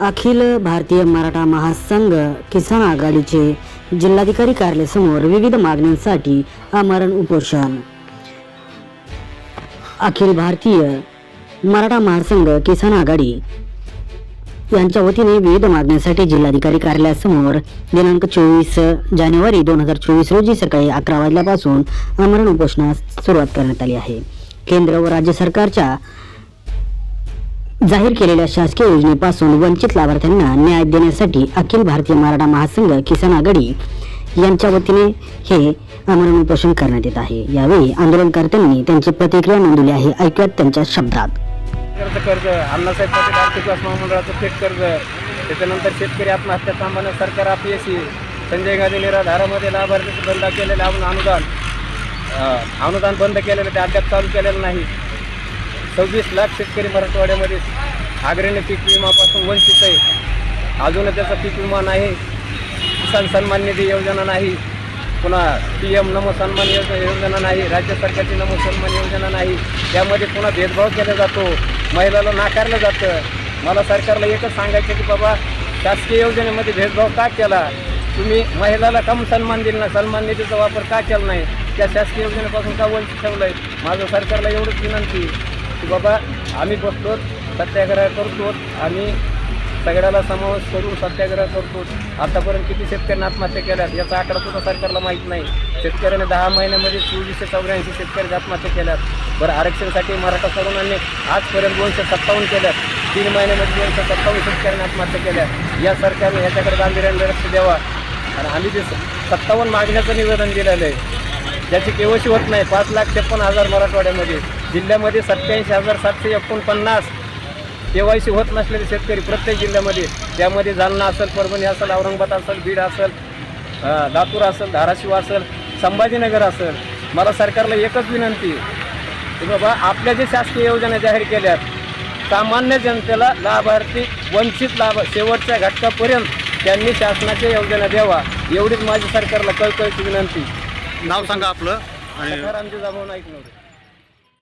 अखिल भारतीय मराठा महासंघ किसान आघाडीचे जिल्हाधिकारी कार्यालयासमोर विविध मागण्यांसाठी आमरण उपोषण. अखिल भारतीय मराठा महासंघ किसान आघाडी यांच्या वतीने विविध मागण्यांसाठी जिल्हाधिकारी कार्यालयासमोर दिनांक चोवीस जानेवारी दोन हजार चोवीस रोजी सकाळी अकरा वाजल्यापासून आमरण उपोषणास सुरुवात करण्यात आली आहे. केंद्र व राज्य सरकारच्या जाहीर केलेल्या शासकीय योजनेपासून वंचित लाभार्थ्यांना न्याय देण्यासाठी अखिल भारतीय मराठा महासंघ किसान आघाडी यांच्या वतीने हे आमरण उपोषण करण्यात येत आहे. यावेळी आंदोलनकर्त्यांनी त्यांची प्रतिक्रिया नोंदवली आहे. ऐकूयात त्यांच्या शब्दात. कर्ज कर्ज अण्णासाहेब पाटील आर्थिक विकास महामंडळाचं थेट कर्ज त्याच्यानंतर शेतकरी आत्महत्या थांबवण्यास सरकार अपयशी संजय गांधी निराधारामध्ये लाभार्थी बंद केलेलं अनुदान अनुदान बंद केलेलं ते अद्याप चालू केलेलं नाही. सव्वीस लाख शेतकरी मराठवाड्यामध्ये अग्रणी पीक विमापासून वंचित आहे. अजूनही त्याचा पीक विमा नाही. किसान सन्मान निधी योजना नाही. पुन्हा पी एम नमो सन्मान योजना योजना नाही. राज्य सरकारची नमो सन्मान योजना नाही. त्यामध्ये पुन्हा भेदभाव केला जातो. महिलाला नाकारलं जातं. मला सरकारला एकच सांगायचं की बाबा शासकीय योजनेमध्ये भेदभाव का केला? तुम्ही महिलाला कम सन्मान दिला नाही. सन्मान निधीचा वापर का केला नाही? त्या शासकीय योजनेपासून का वंचित ठेवलं आहे माझं सरकारला एवढंच विनंती. की बाबा आम्ही बसतो सत्याग्रह करतो आम्ही सगळ्याला समावेश करून सत्याग्रह करतो आतापर्यंत किती शेतकऱ्यांनी आत्महत्या केल्यात याचा आकडा सुद्धा सरकारला माहीत नाही. शेतकऱ्याने दहा महिन्यामध्ये चोवीसशे चौऱ्याऐंशी शेतकरी आत्महत्या केल्यात. बरं आरक्षणासाठी मराठा तरुणांनी आजपर्यंत दोनशे सत्तावन्न केल्यात. तीन महिन्यामध्ये दोनशे सत्तावन्न शेतकऱ्यांनी आत्महत्या केल्या या सरकारने ह्याच्याकडे गांभीर्याने लक्ष द्यावा. आणि आम्ही जे सत्तावन्न मागण्याचं निवेदन दिलेलं आहे ज्याची केवशी होत नाही पाच लाख छप्पन हजार मराठवाड्यामध्ये. जिल्ह्यामध्ये सत्याऐंशी हजार सातशे एकोणपन्नास केवायसी होत नसलेले शेतकरी प्रत्येक जिल्ह्यामध्ये. त्यामध्ये जालना असेल परभणी असेल औरंगाबाद असेल बीड असेल लातूर असेल धाराशिव असेल संभाजीनगर असेल. मला सरकारला एकच विनंती की बाबा आपल्या जे शासकीय योजना जाहीर केल्यात सामान्य जनतेला लाभार्थी वंचित लाभ शेवटच्या घटकापर्यंत त्यांनी शासनाच्या योजना द्यावा एवढीच माझी सरकारला कळकळीची विनंती. नाव सांगा आपलं आणि जिजाभाऊ नाईक नव्हते